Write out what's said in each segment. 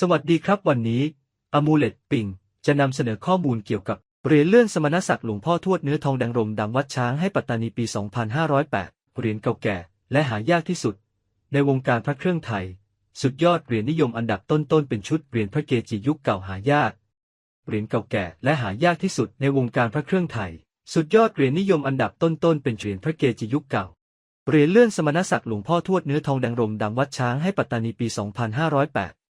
สวัสดีครับวันนี้อมูเลตปิง จะนำเสนอข้อมูลเกี่ยวกับเหรียญเลื่อนสมณศักดิ์หลวงพ่อทวดเนื้อทองแดงรมดำวัดช้างให้ปัตตานีปี 2508 เหรียญเก่าแก่ และหายากที่สุด ในวงการพระเครื่องไทย สุดยอดเหรียญนิยมอันดับต้นๆเป็นชุดเหรียญพระเกจิยุคเก่าหายาก เหรียญเก่าแก่และหายากที่สุดในวงการพระเครื่องไทย สุดยอดเหรียญนิยมอันดับต้นๆเป็นเหรียญพระเกจิยุคเก่า เหรียญเลื่อนสมณศักดิ์หลวงพ่อทวดเนื้อทองแดงรมดำวัดช้างให้ปัตตานีปี 2508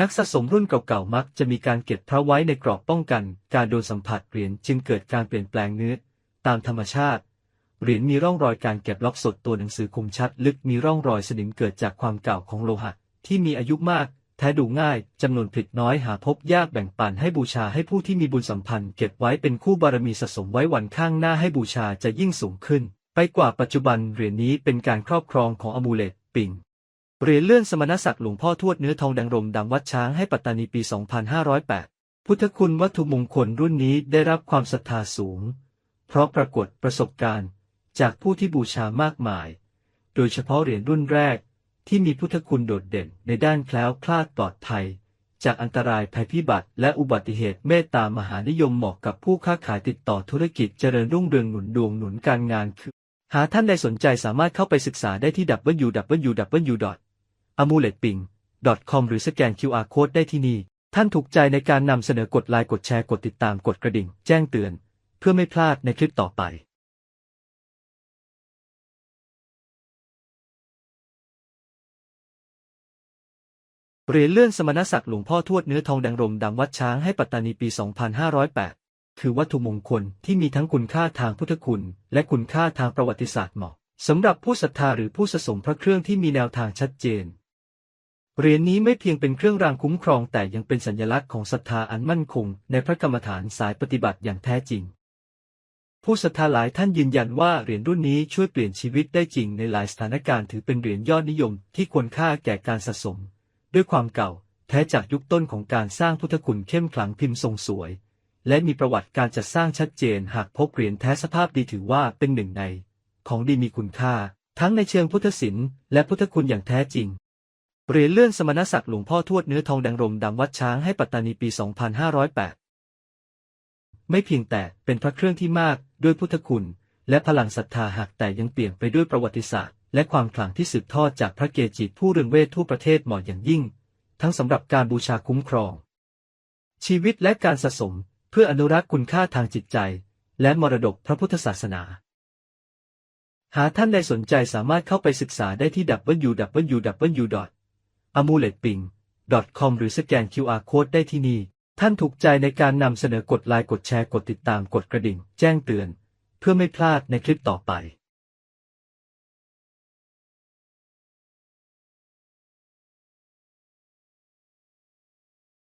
นักสะสมรุ่นเก่าๆมักจะมีการเก็บพระไว้ในกรอบป้องกัน การโดนสัมผัสเหรียญจึงเกิดการเปลี่ยนแปลงเนื้อตามธรรมชาติเหรียญมีร่องรอยการเก็บล็อกสดตัวหนังสือคมชัด ลึกมีร่องรอยสนิมเกิดจากความเก่าของโลหะ ที่มีอายุมากแท้ดูง่ายจำนวนผลิตน้อยหาพบยากแบ่งปันให้บูชาให้ผู้ที่มีบุญสัมพันธ์เก็บไว้เป็นคู่บารมีสะสมไว้วันข้างหน้าให้บูชาจะยิ่งสูงขึ้น ไปกว่าปัจจุบันเหรียญนี้เป็นการครอบครองของอมูเลตปิง เหรียญเลื่อนสมณศักดิ์หลวงพ่อทวดเนื้อทองแดงรมดำวัดช้างให้ปัตตานีปี 2508 พุทธคุณวัตถุมงคลรุ่นนี้ได้รับความศรัทธาสูง เพราะปรากฏประสบการณ์จากผู้ที่บูชามากมาย โดยเฉพาะเหรียญรุ่นแรกที่มีพุทธคุณโดดเด่นในด้านแคล้วคลาดปลอดภัย จากอันตรายภัยพิบัติและอุบัติเหตุเมตตามหานิยมเหมาะกับผู้ค้าขายติดต่อธุรกิจเจริญรุ่งเรืองหนุนดวงหนุนการงานคือ หากท่านใดสนใจสามารถเข้าไปศึกษาได้ที่ www.amuletping.com หรือสแกน QR Code ได้ที่นี่ ท่านถูกใจในการนำเสนอกดไลค์กดแชร์กดติดตามกดกระดิ่ง แจ้งเตือน เพื่อไม่พลาดในคลิปต่อไปเหรียญเลื่อนสมณศักดิ์หลวงพ่อทวดเนื้อทองแดงรมดำวัดช้างให้ปัตตานีปี 2508 คือวัตถุมงคลที่มีทั้งคุณค่าทางพุทธคุณ และคุณค่าทางประวัติศาสตร์เหมาะสำหรับผู้ศรัทธาหรือผู้สะสมพระเครื่องที่มีแนวทางชัดเจนเหรียญนี้ไม่เพียงเป็นเครื่องรางคุ้มครองแต่ยังเป็นสัญลักษณ์ของศรัทธาอันมั่นคง ในพระกรรมฐานสายปฏิบัติอย่างแท้จริง ผู้ศรัทธาหลายท่านยืนยันว่าเหรียญรุ่นนี้ช่วยเปลี่ยนชีวิตได้จริงในหลายสถานการณ์ถือเป็นเหรียญยอดนิยมที่ควรค่าแก่การสะสม ด้วยความเก่า แท้จากยุคต้นของการสร้างพุทธคุณเข้มขลังพิมพ์ทรงสวย และมีประวัติการจัดสร้างชัดเจนหากพบเหรียญแท้สภาพดีถือว่าเป็นหนึ่งใน ของดีมีคุณค่า ทั้งในเชิงพุทธศิลป์และพุทธคุณอย่างแท้จริงเหรียญเลื่อนสมณศักดิ์หลวงพ่อทวดเนื้อทองแดงรมดำวัดช้างให้ปัตตานีปี 2508 ไม่เพียงแต่เป็นพระเครื่องที่มากด้วยพุทธคุณ และพลังศรัทธาหากแต่ยังเปลี่ยนไปด้วยประวัติศาสตร์ และความขลังที่สืบทอดจากพระเกจิผู้เรืองเวททั่วประเทศเหมาะอย่างยิ่ง ทั้งสำหรับการบูชาคุ้มครอง ชีวิตและการสะสม พื่ออนุรักษ์คุณค่าทางจิตใจ และมรดกพระพุทธศาสนา หากท่านใดสนใจสามารถเข้าไปศึกษาได้ที่ www.amuletping.com หรือสแกน QR Code ได้ที่นี่ ท่านถูกใจในการนำเสนอกดไลค์กดแชร์กดติดตามกดกระดิ่ง แจ้งเตือน เพื่อไม่พลาดในคลิปต่อไป